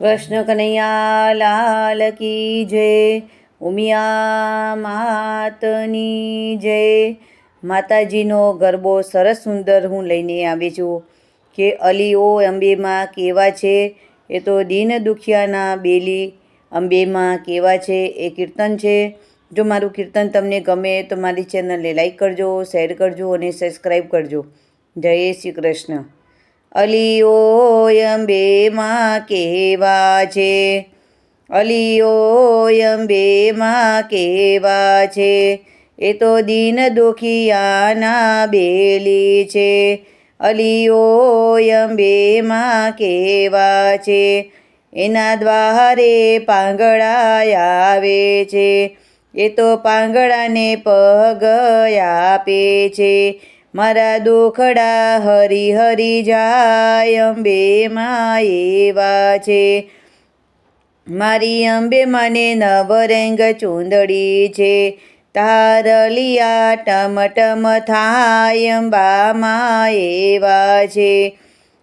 કૃષ્ણ કનૈયા લાલ કી જય, ઉમિયા માતની જય. માતાજીનો ગરબો સરસ સુંદર હું લઈને આવી છું. કે અલીઓ અંબેમાં કેવા છે, એ તો દીન દુખિયાના બેલી અંબેમાં કેવા છે, એ કીર્તન છે. જો મારું કીર્તન તમને ગમે તો મારી ચેનલને લાઈક કરજો, શેર કરજો અને સબસ્ક્રાઈબ કરજો. જય શ્રી કૃષ્ણ. અલીઓ અંબેમાં કેવા છે? અલીઓ અંબેમાં કેવા છે? એ તો દીન દુખિયાના બેલી છે. અલીઓ અંબેમાં કેવા છે? એના દ્વારે પાંગળા આવે છે. એ તો પાંગળાને પગ આપે છે. મારા દુખડા હરી હરી જાય અંબેમાં એવા છે. મારી અંબે મને નવરંગ ચૂંદડી છે. તારલિયા ટમટમ થાય અંબામાં એવા છે.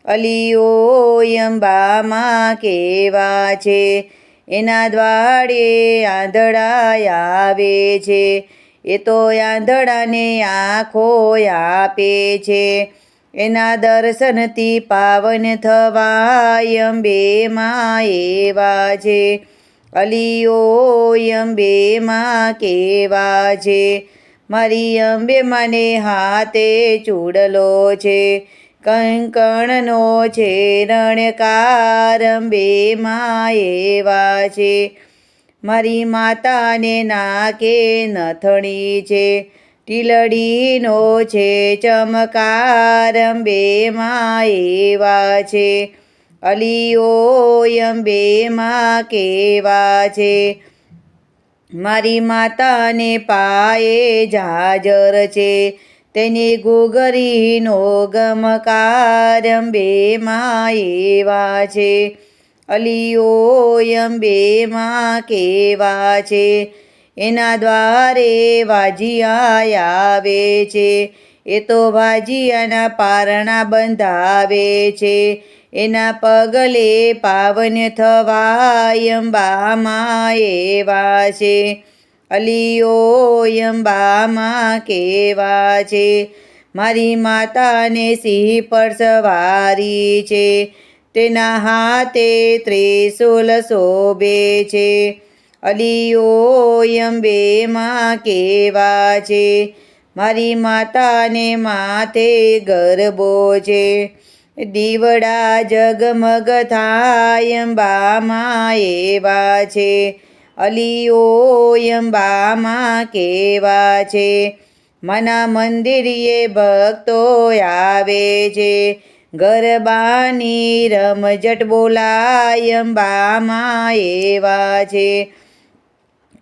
અલીઓ અંબામાં કેવા છે? એના દ્વાડે આંધળા આવે છે. એ તો આંધળાને આંખો આપે છે. એના દર્શનથી પાવન થવાય અંબેમાં એવા છે. અલીઓ અંબેમાં કેવા છે. મારી અંબે મને હાથે ચૂડલો છે. કંકણનો છે રણકાર અંબેમાં એવા છે. મારી માતાને નાકે નથણી છે, ટીલડીનો છે, ચમકાર અંબેમાં એવા છે, અલીઓ અંબેમાં કેવા છે. મારી માતાને પાયે જાજર છે, તેની ગુગરીનો ગમકાર અંબેમાં એવા છે. અલીઓ અંબેમાં કેવા છે? એના દ્વારે વાજિયા આવે છે. એ તો વાજિયાના પારણા બંધાવે છે. એના પગલે પાવન થવાય અંબામાં એવા છે. અલીઓ અંબામાં કેવા છે? મારી માતાને સિંહ પર સવારી છે. તેના હાથે ત્રિશુલ શોભે છે અલીઓ અંબેમાં કેવા છે મારી માતાને માથે ગરબો છે દીવડા જગમગ થાય અંબામાં એવા છે અલીઓ અંબામાં કેવા છે મના મંદિરીએ ભક્તો આવે છે ગરબાની રમઝટ બોલાય અંબામાં એવા છે.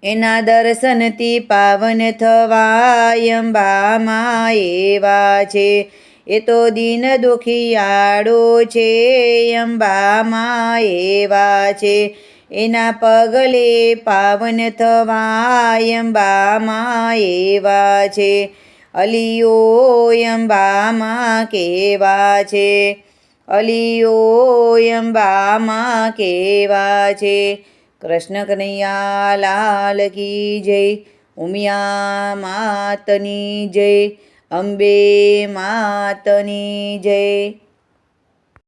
એના દર્શનથી પાવન થવાય અંબામાં એવા છે. એ તો દીન દુખિયાળો છે અંબામાં એવા છે. એના પગલે પાવન થવાય અંબામાં એવા છે. અલીઓ અંબામાં કેવા છે? અલિયોયંબામાં કેવા છે? કૃષ્ણ કનૈયા લાલ કી જય ઉમિયા માતની જય અંબે માતની જય.